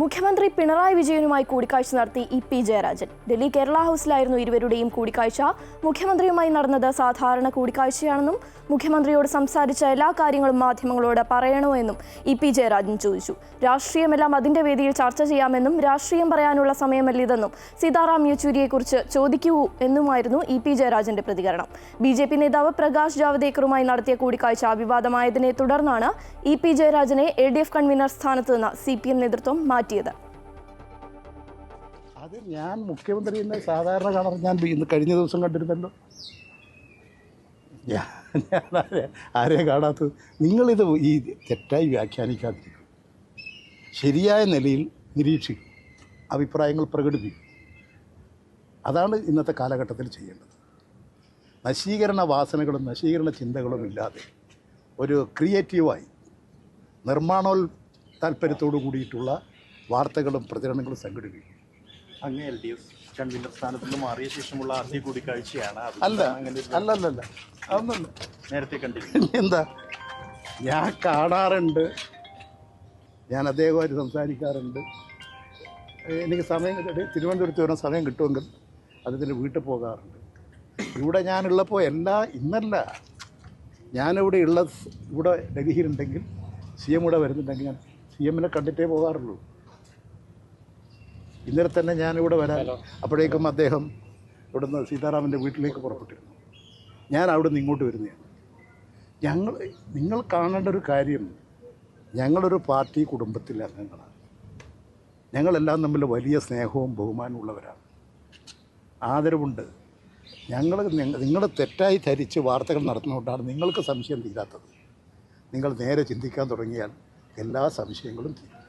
മുഖ്യമന്ത്രി പിണറായി വിജയനുമായി കൂടിക്കാഴ്ച നടത്തി ഇ പി ജയരാജൻ. ഡൽഹി കേരള ഹൗസിലായിരുന്നു ഇരുവരുടെയും കൂടിക്കാഴ്ച. മുഖ്യമന്ത്രിയുമായി നടന്നത് സാധാരണ കൂടിക്കാഴ്ചയാണെന്നും മുഖ്യമന്ത്രിയോട് സംസാരിച്ച എല്ലാ കാര്യങ്ങളും മാധ്യമങ്ങളോട് പറയണോ എന്നും ഇ പി ജയരാജൻ ചോദിച്ചു. രാഷ്ട്രീയമെല്ലാം അതിന്റെ വേദിയിൽ ചർച്ച ചെയ്യാമെന്നും രാഷ്ട്രീയം പറയാനുള്ള സമയമല്ലിതെന്നും സീതാറാം യെച്ചൂരിയെക്കുറിച്ച് ചോദിക്കൂ എന്നുമായിരുന്നു ഇ പി ജയരാജന്റെ പ്രതികരണം. ബി ജെ പി നേതാവ് പ്രകാശ് ജാവദേക്കറുമായി നടത്തിയ കൂടിക്കാഴ്ച വിവാദമായതിനെ തുടർന്നാണ് ഇ പി ജയരാജനെ എൽ ഡി എഫ് കൺവീനർ സ്ഥാനത്ത് നിന്ന് സി പി എം നേതൃത്വം മാറ്റിയത്. അത് ഞാൻ മുഖ്യമന്ത്രി സാധാരണ കളർ ഞാൻ കഴിഞ്ഞ ദിവസം കണ്ടിരുന്നല്ലോ. ആരെയും കാണാത്തത്? നിങ്ങളിത് ഈ തെറ്റായി വ്യാഖ്യാനിക്കാതിരിക്കും. ശരിയായ നിലയിൽ നിരീക്ഷിക്കും. അഭിപ്രായങ്ങൾ പ്രകടിപ്പിക്കും. അതാണ് ഇന്നത്തെ കാലഘട്ടത്തിൽ ചെയ്യേണ്ടത്. നശീകരണ വാസനകളും നശീകരണ ചിന്തകളും ഇല്ലാതെ ഒരു ക്രിയേറ്റീവായി നിർമ്മാണോൽ താല്പര്യത്തോടു കൂടിയിട്ടുള്ള വാർത്തകളും പ്രചരണങ്ങളും സംഘടിപ്പിക്കും. അങ്ങ് എൽ ഡി എഫ് കൺവീനർ സ്ഥാനത്ത് നിന്ന് മാറിയ ശേഷമുള്ള ആദ്യ കൂടിക്കാഴ്ചയാണ് അല്ല അല്ല അല്ലല്ലല്ല. അതൊന്നല്ല നേരത്തെ കണ്ടിരുന്നു. എന്താ ഞാൻ കാണാറുണ്ട്. ഞാൻ അദ്ദേഹമായിട്ട് സംസാരിക്കാറുണ്ട്. എനിക്ക് സമയം തിരുവനന്തപുരത്ത് വരുന്ന സമയം കിട്ടുമെങ്കിൽ അദ്ദേഹത്തിന്റെ വീട്ടിൽ പോകാറുണ്ട്. ഇവിടെ ഞാനുള്ളപ്പോൾ എല്ലാ ഇന്നല്ല. ഞാനിവിടെ ഉള്ള ഇവിടെ ഡൽഹിയിലുണ്ടെങ്കിൽ സി എം ഇവിടെ വരുന്നുണ്ടെങ്കിൽ ഞാൻ സി എമ്മിനെ കണ്ടിട്ടേ പോകാറുള്ളൂ. ഇന്നലെ തന്നെ ഞാനിവിടെ വരാം അപ്പോഴേക്കും അദ്ദേഹം ഇവിടുന്ന് സീതാറാമന്റെ വീട്ടിലേക്ക് പുറപ്പെട്ടിരുന്നു. ഞാൻ അവിടെ നിന്ന് ഇങ്ങോട്ട് വരുന്നതാണ്. ഞങ്ങൾ നിങ്ങൾ കാണേണ്ട ഒരു കാര്യം ഞങ്ങളൊരു പാർട്ടി കുടുംബത്തിലെ അംഗങ്ങളാണ്. ഞങ്ങളെല്ലാം തമ്മിൽ വലിയ സ്നേഹവും ബഹുമാനവും ഉള്ളവരാണ്. ആദരവുണ്ട്. ഞങ്ങൾ നിങ്ങൾ തെറ്റായി ധരിച്ച് വാർത്തകൾ നടത്തുന്നതുകൊണ്ടാണ് നിങ്ങൾക്ക് സംശയം തീരാത്തത്. നിങ്ങൾ നേരെ ചിന്തിക്കാൻ തുടങ്ങിയാൽ എല്ലാ സംശയങ്ങളും തീരും.